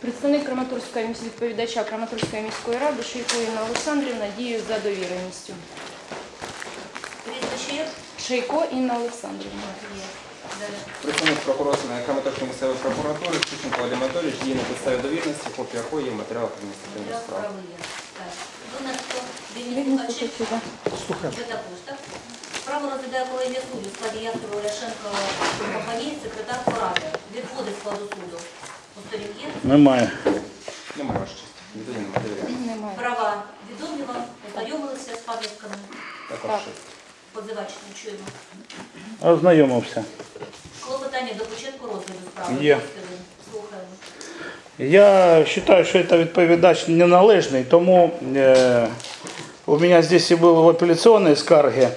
Представник Краматорської міс- відповідача Краматорської міської ради Шийко Інна Олександрівна діє за довіреністю. Прізвище є? Інна Олександрівна. Представник прокурора Краматорської місцевої прокуратури Чученко Вадим Анатолійович діє на підставі довірності, копія якої є в матеріалах справ. справи є. Ви на хто? Він Вільні слухачі? слухачі, Ви також, так? Справу розглядає колегія суду в складі Ястрова Ляшенко Компанії, секретар поради. Відводить складу суду. Є? Немає. Немає вашої честі. Немає Права відомі вам, ознайомилися з пам'ятками. Також Так. Позивач не чуємо. Ознайомився. Клопотання до початку розгляду справи. Є. Слухаємо. Я вважаю, що це відповідач неналежний, тому е, у мене здесь і було в апеляційній скаргі.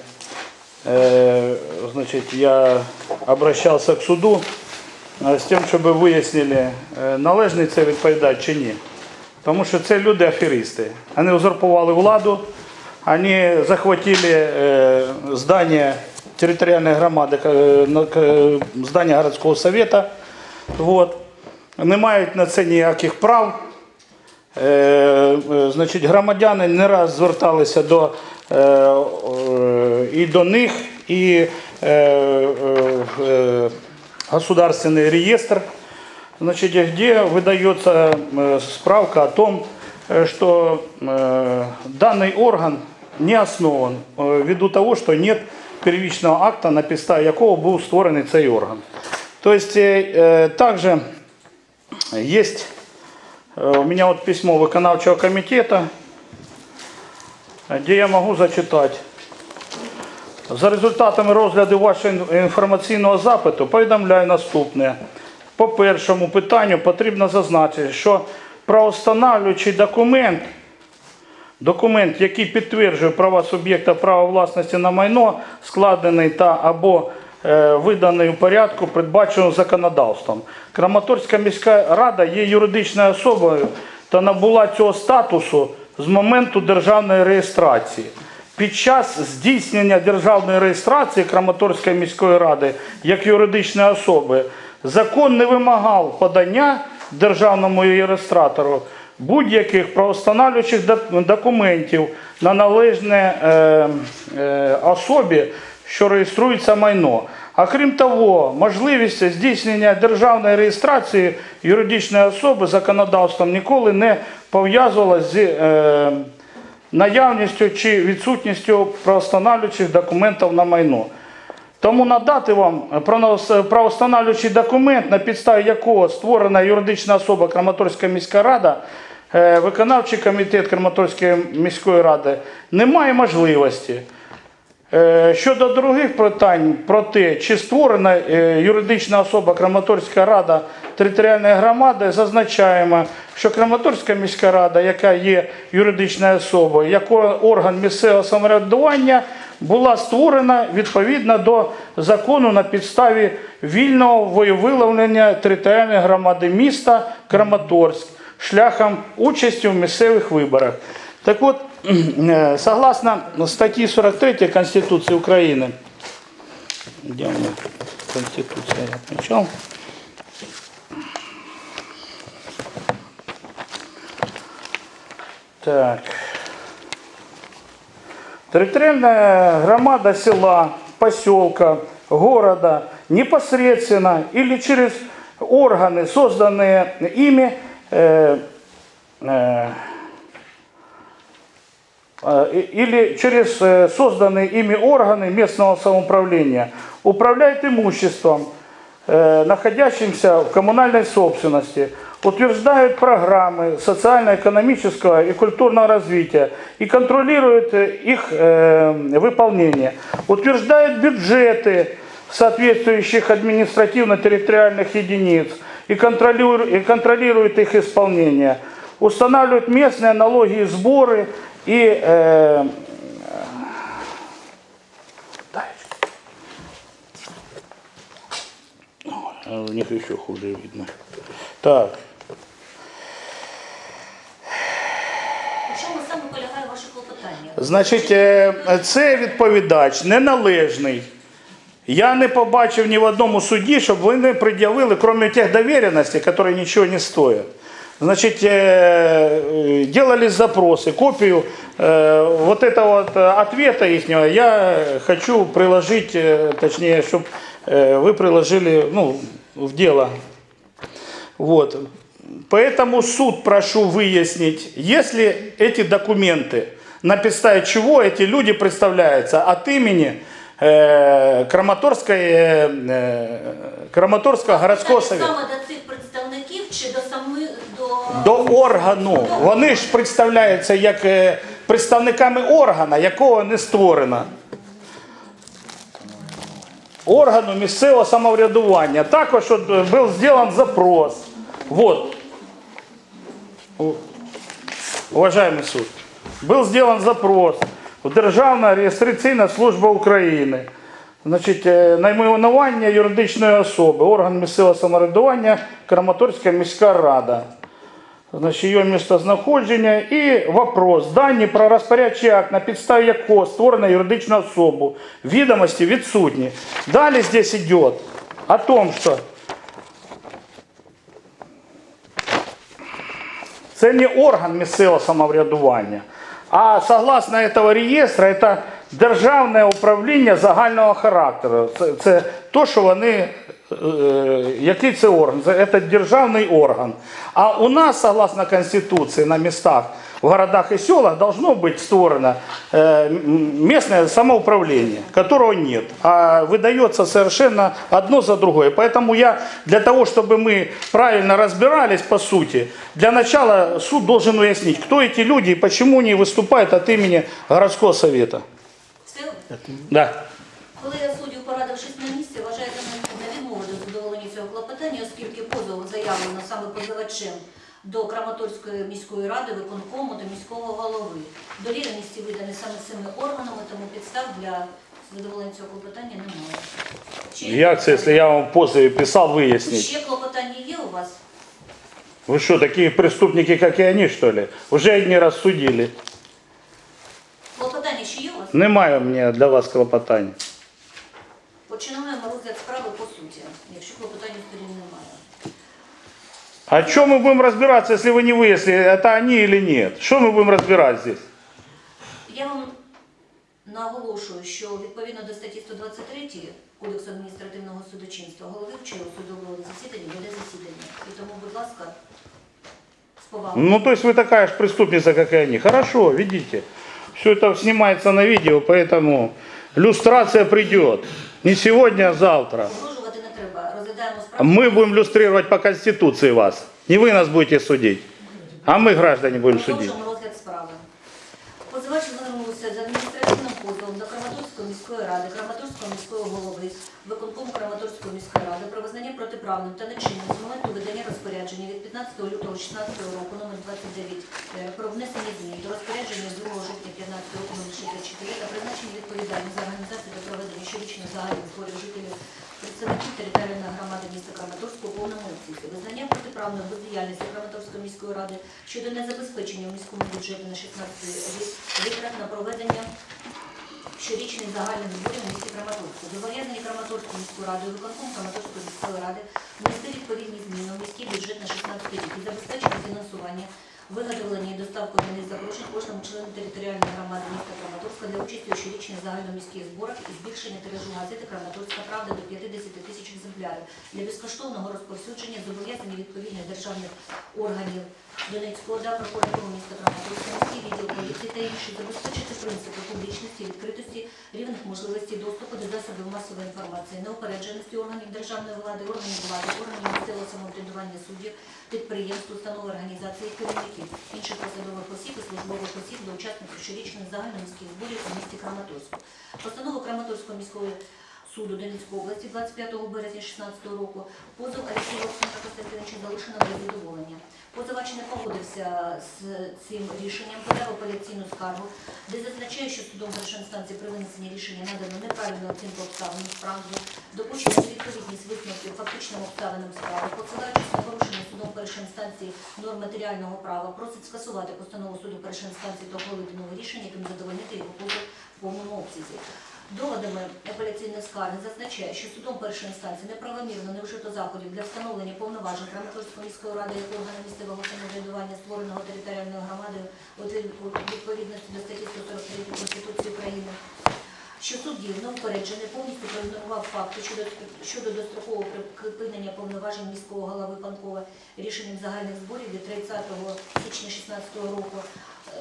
Е, значить, я обращався к суду з тим, щоб вияснили, е, належний це відповідач чи ні. Тому що це люди аферисти. Вони узурпували владу, вони захватили е, здання територіальної громади, е, здання городського совета. Вот. Не мають на це ніяких прав. Е, е, значить, громадяни не раз зверталися до, е, е, і до них, і е, е, е, государственный реестр, значит, где выдается э, справка о том, э, что э, данный орган не основан э, ввиду того, что нет первичного акта, на підставі якого був створений цей орган. Тобто, э, также есть э, у меня вот письмо виконавчого комитета, где я могу зачитать. За результатами розгляду вашого інформаційного запиту повідомляю наступне. По першому питанню потрібно зазначити, що правостановлюючий документ, документ, який підтверджує права суб'єкта права власності на майно, складений та або е, виданий у порядку, передбаченому законодавством. Краматорська міська рада є юридичною особою та набула цього статусу з моменту державної реєстрації. Під час здійснення державної реєстрації Краматорської міської ради як юридичної особи закон не вимагав подання державному реєстратору будь-яких правостановлюючих док- документів на належне е, е, особі, що реєструється майно. А крім того, можливість здійснення державної реєстрації юридичної особи законодавством ніколи не пов'язувалася з е, наявністю чи відсутністю правостановлюючих документів на майно. Тому надати вам право- правостановлюючий документ, на підставі якого створена юридична особа Краматорська міська рада, е, виконавчий комітет Краматорської міської ради не має можливості. Е, Щодо других питань про те, чи створена е, юридична особа Краматорська рада територіальної громади, зазначаємо, що Краматорська міська рада, яка є юридичною особою, як орган місцевого самоврядування, була створена відповідно до закону на підставі вільного виявлення територіальної громади міста Краматорськ шляхом участі в місцевих виборах. Так от, согласно статье 43 Конституции Украины, где у меня Конституция я отмечал, так, Территориальная громада села, поселка, города непосредственно или через органы, созданные ими, э, э, э, и- или через э, созданные ими органы местного самоуправления управляет имуществом, э, находящимся в коммунальной собственности, утверждают программы социально-экономического и культурного развития и контролируют э, их выполнение, утверждают бюджеты соответствующих административно-территориальных единиц и контролируют их исполнение, устанавливают местные налоги и сборы и э, А у них еще хуже видно. Так, саме полягає ваше клопотання? значить, е, це відповідач неналежний. Я не побачив ні в одному суді, щоб вони пред'явили, крім тих довіреностей, які нічого не стоять. Значит, э, э, делались запросы, копию э, вот этого вот э, ответа их я хочу приложить, э, точнее, чтобы вы приложили ну, в дело. Вот. Поэтому суд прошу выяснить, если эти документы, на підставі чего эти люди представляются от имени э, Краматорской, э, э, Краматорского городского совета. Саме до цих представників чи до самих до, органу. Вони ж представляються як е, представниками органа, якого не створено. Органу місцевого самоврядування. Також от, е, був зроблений запрос. Вот. Уважаемый суд. Был сделан запрос в Державна реєстраційна служба України. Значить, е, найменування юридичної особи, орган місцевого самоврядування, Краматорська міська рада. Значить, її місцезнаходження і вопрос. Дані про розпорядчий акт, на підставі якого створена юридична особа. Відомості відсутні. Далі здесь йде о том, що це не орган місцевого самоврядування, а согласно этого реєстру, це державне управління загального характеру. Це, це то, що вони, який це орган? Це, це державний орган. А у нас, согласно Конституції, на містах, в городах и селах должно быть створено э, м- местное самоуправление, которого нет. А выдается совершенно одно за другое. Поэтому я для того, чтобы мы правильно разбирались по сути, для начала суд должен уяснить, кто эти люди и почему они выступают от имени городского совета. все. Да. Коли я суддів, порадившись на місці, вважаєте позов саме позивачем до Краматорської міської ради, виконкому та міського голови. Довіреності видані саме цими органами, тому підстав для задоволення цього клопотання немає. Чи Як це, якщо я вам в позові писав, виясніть? Ще клопотання є у вас? Вы что, такие преступники, как и они, что ли? Уже одни раз судили. Клопотання ще є у вас? Немає мені для вас клопотань. Починаємо розгляд справи по суті, якщо клопотання сторін немає. А что мы будем разбираться, если вы не выяснили, это они или нет? Что мы будем разбирать здесь? Я вам наголошую, що відповідно до статті 123 Кодексу адміністративного судочинства головуючого судового засідання веде засідання. І тому, будь ласка, з повагою. Ну, то есть вы такая же преступница, как и они. Хорошо, видите. Все это снимается на видео, поэтому люстрация придет. Не сегодня, а завтра. Погрожувати не треба. Розглядаємо справу. Мы будем люстрировать по Конституции вас. Не вы нас будете судить, а мы, граждане, будем судить. Продовжуємо розгляд справи. Позивач звернувся з адміністративним позовом до Краматорської міської ради, Краматорського міського голови, виконкому Краматорської міської ради про визнання протиправним та нечинним з моменту видання розпорядження від 15 лютого 2016 року номер 29 е, про внесення змін до розпорядження з 2 жовтня 2015 року номер 64 та призначення відповідальних за організацію та проведення щорічних загальних зборів жителів представників територіальної громади міста Краматорську у повному обсязі. Визнання протиправної бездіяльності Краматорської міської ради щодо незабезпечення у міському бюджеті на 16 рік витрат на проведення щорічних загальних зборів у місті Краматорську. Зобов'язані Краматорською міською радою, виконком Краматорської міської ради внести відповідні зміни у міський бюджет на 16 рік і забезпечити фінансування виготовлення і доставку даних запрошень кожному члену територіальної громади міста Краматорська для участі у щорічних загальноміських зборах і збільшення тиражу газети Краматорська правда до 50 тисяч екземплярів для безкоштовного розповсюдження зобов'язані відповідних державних органів Донецького ОДА, прокуратури міста Краматорська, відділ поліції та інші забезпечити принципи публічності, відкритості, рівних можливостей доступу до засобів масової інформації, неупередженості органів державної влади, органів влади, органів місцевого самоврядування суддів, підприємств, установ, організацій, керівників, інших посадових осіб і службових осіб до учасників щорічних загальноміських зборів у місті Краматорську. Постанову Краматорської міської суду Донецької області 25 березня 2016 року позов Олександра Костянтиновича залишено без задоволення. Позивач не погодився з цим рішенням, подав апеляційну скаргу, де зазначає, що судом першої інстанції при винесенні рішення надано неправильну оцінку обставин справи, допущено невідповідність висновків фактичним обставинам справи, посилаючись на порушення судом першої інстанції норм матеріального права, просить скасувати постанову суду першої інстанції та ухвалити нове рішення, яким задовольнити його позов в повному обсязі. Доводами апеляційної скарги зазначає, що судом першої інстанції неправомірно не вжито заходів для встановлення повноважень Краматорської міської ради як органу місцевого самоврядування, створеного територіальною громадою у відповідності до статті 143 Конституції України, що суд діяв неупереджений, повністю проігнорував факти щодо, щодо дострокового припинення повноважень міського голови Панкова рішенням загальних зборів від 30 січня 2016 року.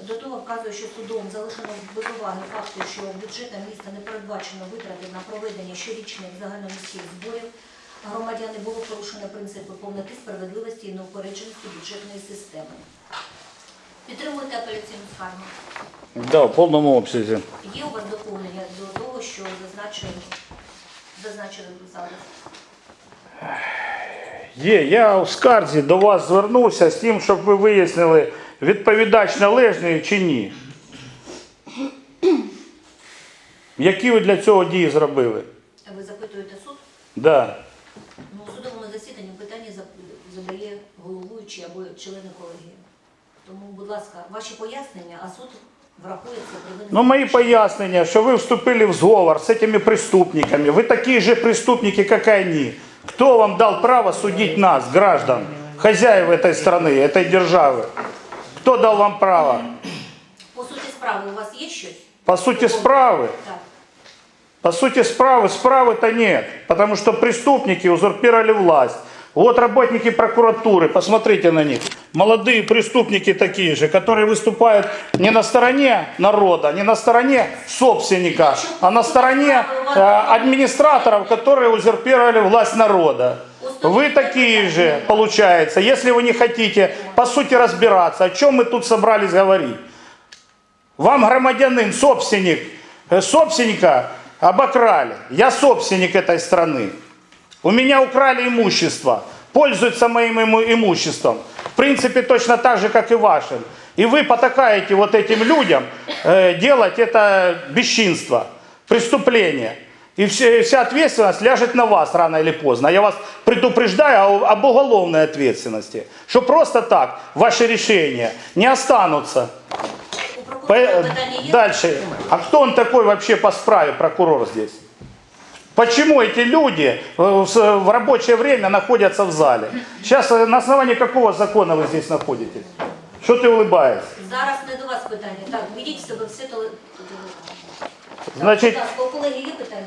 До того вказує, що судом залишено без уваги факти, що бюджетом міста не передбачено витрати на проведення щорічних загальноміських зборів. Громадяни було порушено принципи повноти, справедливості і неупередженості бюджетної системи. Підтримуєте апеляційну скаргу? Да, в повному обсязі. Є у вас доповнення до того, що зазначили, зазначили зараз? Є, я у скарзі до вас звернувся з тим, щоб ви вияснили, відповідач належний чи ні. Які ви для цього дії зробили? Ви запитуєте суд? Да. Ну, у судовому засіданні питання зап- задає головуючий або члени колегії. Тому, будь ласка, ваші пояснення, а суд врахує це при винесенні. Ну, мои пояснения, что вы вступили в сговор с этими преступниками. Вы такие же преступники, как и они. Кто вам дал право судить нас, граждан, хозяев этой страны, этой державы? Кто дал вам право? По суті справи у вас є щось? По сути, справы. Так. По сути, справы, справы-то нет. Потому что преступники узурпировали власть. Вот работники прокуратуры, посмотрите на них. Молодые преступники такие же, которые выступают не на стороне народа, не на стороне собственника, а на стороне э, администраторов, которые узурпировали власть народа. Вы такие же, получается, если вы не хотите, по сути, разбираться, о чем мы тут собрались говорить. Вам громадянин, собственник, э, собственника обокрали. Я собственник этой страны. У меня украли имущество. Пользуются моим иму- имуществом. В принципе, точно так же, как и вашим. И вы потакаете вот этим людям э, делать это бесчинство, преступление. И вся ответственность ляжет на вас рано или поздно. Я вас предупреждаю об уголовной ответственности. Что просто так ваши решения не останутся. По-? Дальше. А кто он такой вообще по справе, прокурор здесь? Почему эти люди э, в рабочее время находятся в зале? Сейчас э, на основании какого закона вы здесь находитесь? Что ты улыбаешься? Зараз не до вас питання. Так, ведіть в себе все. Значить- Так, будь ласка, у колеги є питання?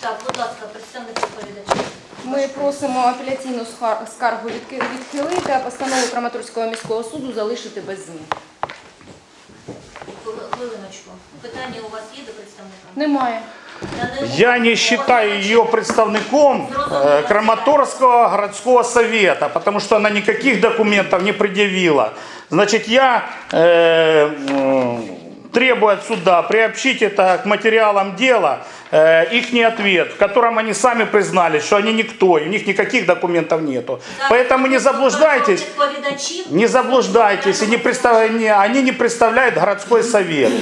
Так, будь ласка, представник відповідача. Ми просимо апеляційну скар- скаргу відки- відхилити, а постанову Краматорського міського суду залишити без змін. Хвили- Хвилиночку. Питання у вас є до представника? Немає. Я не- Я не считаю ее представником э, Краматорского городского совета, потому что она никаких документов не предъявила. Значит, я э, м, требую от суда приобщить это к материалам дела, э, их ответ, в котором они сами признались, что они никто, и у них никаких документов нету. Зараз Поэтому не заблуждайтесь. Відповідачів. Не заблуждайтесь, и не представ- не- они не представляют городской совет.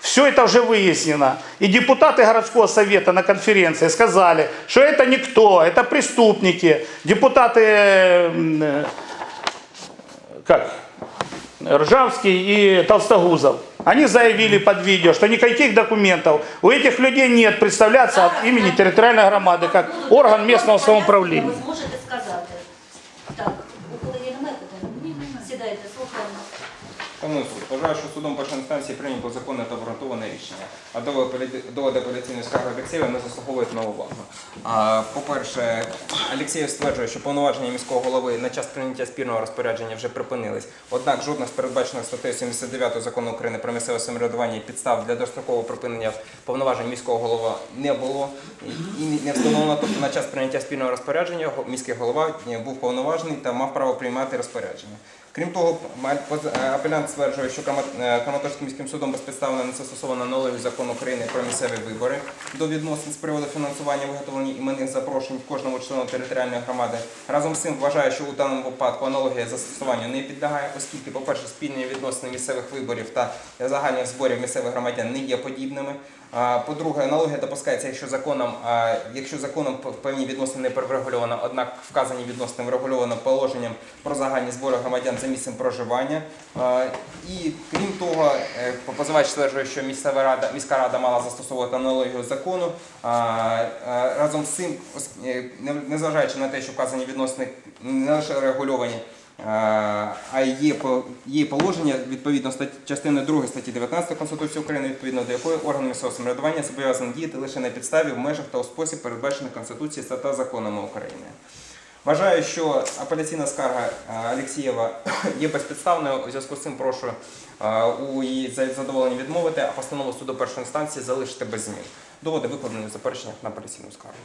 Все это уже выяснено. И депутаты городского совета на конференции сказали, что это никто, это преступники. Депутаты, м, э, как, Ржавский и Толстогузов. Они заявили под видео, что никаких документов у этих людей нет представляться от имени территориальной громады как орган местного самоуправления. Ви зможете сказати. Так, у колеги немає питань? Сідайте, слухаємо. Тому суд вважає, що судом першої інстанції прийнято законне та обґрунтоване рішення, а доводи апеля- доводи апеляційної скарги Алексєєва не заслуговують на увагу. По-перше, Алексєєв стверджує, що повноваження міського голови на час прийняття спільного розпорядження вже припинились. Однак жодна з передбачених статтею 79 закону України про місцеве самоврядування і підстав для дострокового припинення повноважень міського голова не було і не встановлено. Тобто на час прийняття спільного розпорядження міський голова е, був повноважений та мав право приймати розпорядження. Крім того, е, апелянт стверджує, що е, Краматорським міським судом безпідставно не застосовано налогів закон України про місцеві вибори до відносин з приводу фінансування виготовлення іменних запрошень кожному члену територіальної громади. Разом з цим вважає, що у даному випадку аналогія застосуванню не підлягає, оскільки, по-перше, спільні відносини місцевих виборів та загальних зборів місцевих громадян не є подібними. По-друге, аналогія допускається, якщо законом, якщо законом певні відносини не врегульовано, однак вказані відносини врегульовано положенням про загальні збори громадян за місцем проживання. І крім того, е, позивач стверджує, що місцева рада, міська рада мала застосовувати аналогію закону. Разом з цим, е, незважаючи на те, що вказані відносини не лише регульовані, а є, є положення відповідно статті частини 2 статті 19 Конституції України, відповідно до якої орган місцевого самоврядування зобов'язаний діяти лише на підставі в межах та у спосіб передбачених Конституцією та законами України. Вважаю, що апеляційна скарга е, є безпідставною. У зв'язку з цим прошу е, у її за- задоволенні відмовити, а постанову суду першої інстанції залишити без змін. Доводи викладені в запереченнях на апеляційну скаргу.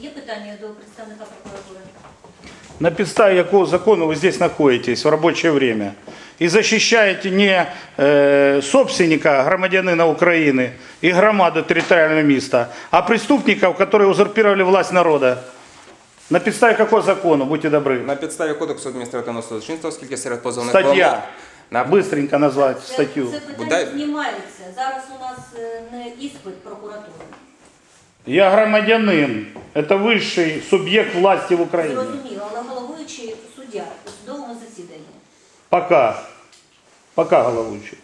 Є питання до представника прокуратури? На підставі якого закону ви здесь находитесь в робочее время і захищаєте не е, собственника, громадянина України і громаду територіального міста, а преступників, які узурпировали власть народу. На підставі якого закону, будьте добрі. На підставі кодексу адміністративного судочинства, оскільки серед позовних Стаття. на Быстренько назвати статтю. це питання знімається. Зараз у нас е, не іспит прокуратури. Я громадянин. Это высший субъект власти в Україні. Зрозуміло, але головуючий суддя у судовому засіданні. Пока. Пока, головуючий.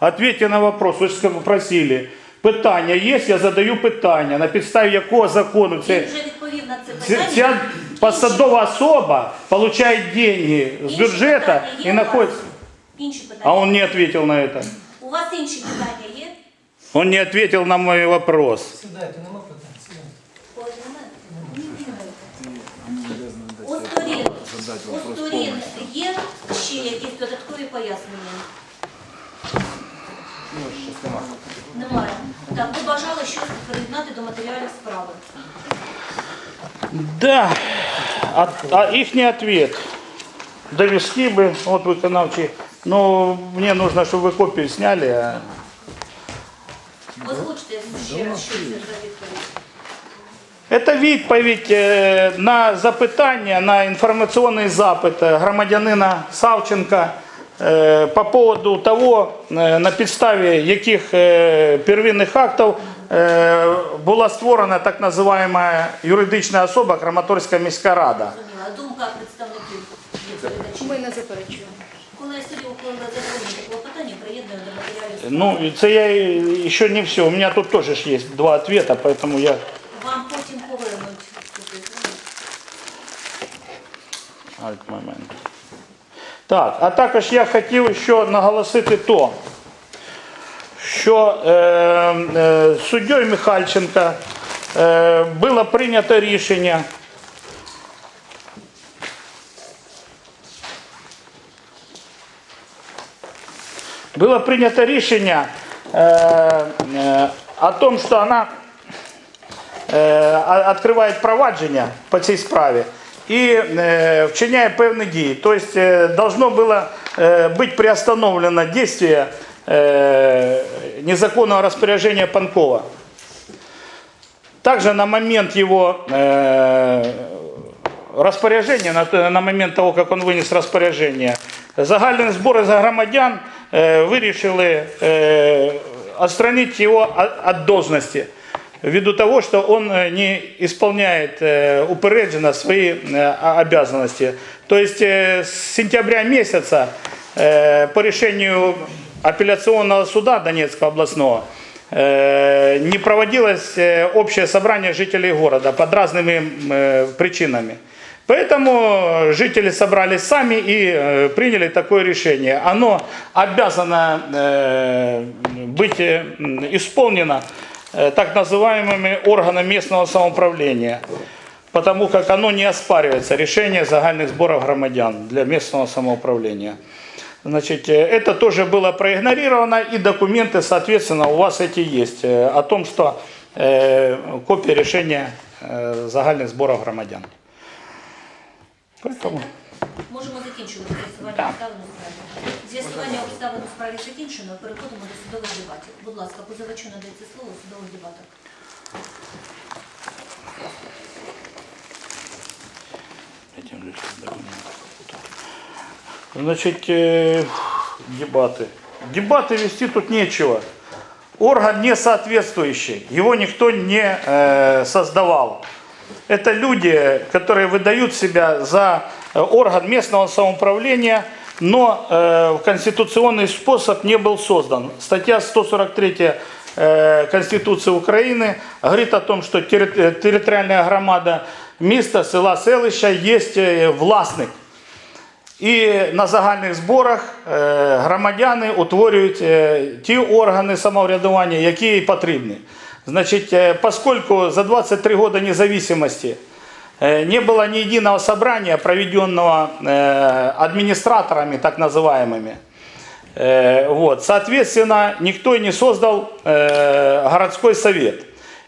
Ответьте на вопрос. Ви ж попросили. Питання є, я задаю питання. На підставі якого закону Він це, вже відповів на це це, питання. ця посадова особа получає деньги з Інші бюджету питання є і у вас? знаходиться. Інші питання. А он не ответил на это. У вас інші питання є? Он не ответил на мой вопрос. Сідайте, нема питань, сідайте. Ось немає? У сторін, у сторін є ще якісь додаткові пояснення? ну, щось нема. Немає. Так, ви бажали щось приєднати до матеріалів справи. Да, а, а их ответ. Довести бы, вот виконавчий, но мне нужно, чтобы вы копию сняли. а Озвучте ще раз, що це за відповідь. Это відповідь е, на запитання, на інформаційний запит е, громадянина Савченка е, по поводу того, е, на підставі яких е, первинних актів е, була створена так називаємо юридична особа Краматорська міська рада. Зрозуміла. Думка представників відповідачів. Ми не заперечуємо. Коли я собі ухвалила задоволення такого питання, приєдную до матеріалів справи. Ну, це я еще не все. У меня тут тоже есть два ответа, поэтому я... Вам потім повернуть. Альт момент. Так, а також я хотів ще наголосити то, що е, е, суддєю Михальченка е, було прийнято рішення было принято решение э, э, о том, что она е, а- відкриває провадження по цій справі і е, вчиняє певні дії. Тобто е, должно було е, бути приостановлено дійство е, незаконного розпорядження Панкова. Также на момент его э, распоряжения, на, т- на момент того, как он вынес распоряжение, загальные сборы за громадян э, вырішили э, отстранить его от, должности ввиду того, что он э, не исполняет э, упередженно свои э, обязанности. То есть э, с сентября месяца э, по решению апелляционного суда Донецкого областного э, не проводилось э, общее собрание жителей города под разными э, причинами. Поэтому жители собрались сами и э, приняли такое решение. Оно обязано э, быть э, исполнено так называемыми органами местного самоуправления, потому как оно не оспаривается, решение загальных сборов громадян для местного самоуправления. Значит, это тоже было проигнорировано, и документы, соответственно, у вас эти есть о том, что копия решения э, загальных сборов громадян. Поэтому... Можемо закінчувати з'ясування Так. обставин у справі. З'ясування обставин у справі закінчено. Переходимо до судових дебатів. Будь ласка, позивачу надається слово у судових дебатах. Значит, э, дебаты. Дебаты вести тут нечего. Орган не соответствующий, его никто не э, создавал. Это люди, которые выдают себя за э, орган местного самоуправления, но э, конституционный способ не был создан. Статья 143 э, Конституции Украины говорит о том, что терри- э, территориальная громада міста, села, селища есть э, власник. І на загальних зборах е, громадяни утворюють е, ті органи самоврядування, які їй потрібні. Значить, е, поскольку за 23 года независимости э, не было ни единого собрания, проведенного э, администраторами, так называемыми, Э, Вот. Соответственно, никто не создал э, городской совет.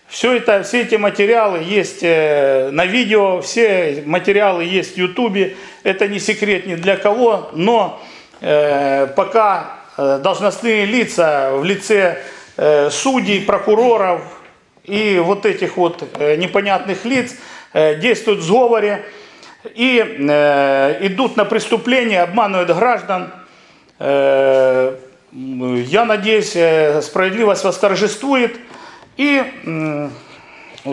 Все, это, все эти материалы есть э, на видео, все материалы есть в Ютубе. Это не секрет ни для кого, но э, пока э, должностные лица в лице э, судей, прокуроров и вот этих вот э, непонятных лиц э, действуют в сговоре и э, идут на преступления, обманывают граждан, Э, Я надеюсь, э, справедливость восторжествует, и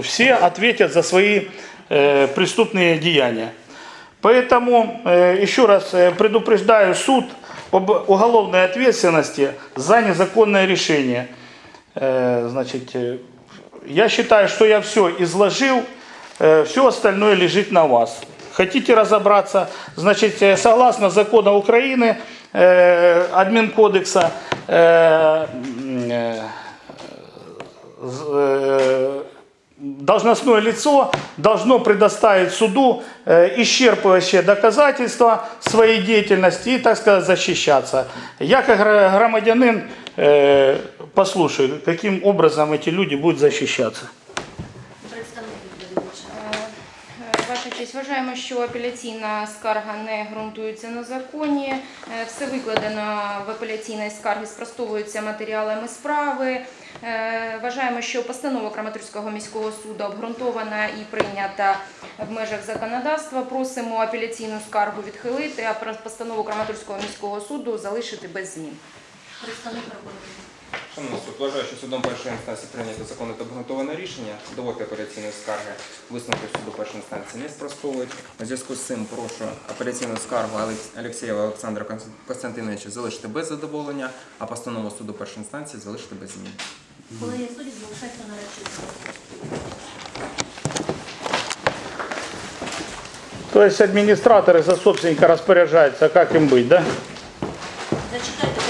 все ответят за свои э, преступные деяния. Поэтому э, еще раз э, предупреждаю суд об уголовной ответственности за незаконное решение. Э, Значит, э, я считаю, что я все изложил, все остальное лежит на вас. Хотите разобраться, значит, э, согласно закону Украины, э, админкодекса, э, м, э, з- э, должностное лицо должно предоставить суду э, исчерпывающие доказательства своей деятельности и, так сказать, защищаться. Я как гра- громадянин э, послушаю, каким образом эти люди будут защищаться. Е, Ваша честь, вважаємо, що апеляційна скарга не ґрунтується на законі. Е, Все викладено в апеляційній скаргі спростовується матеріалами справи. Е, Вважаємо, що постанова Краматорського міського суду обґрунтована і прийнята в межах законодавства. Просимо апеляційну скаргу відхилити, а постанову Краматорського міського суду залишити без змін. Представник прокуратури. Шановний суд, вважаю, що судом першої інстанції прийнято законне та обґрунтоване рішення. Доводи апеляційної скарги висновки суду першої інстанції не спростовують. У зв'язку з цим прошу апеляційну скаргу Алекс- Алексєєва Олександра Костянтиновича залишити без задоволення, а постанову суду першої інстанції залишити без змін. Коли є судді, залишається на речі. То есть администраторы за собственника распоряжаются, как им быть, да? Зачитайте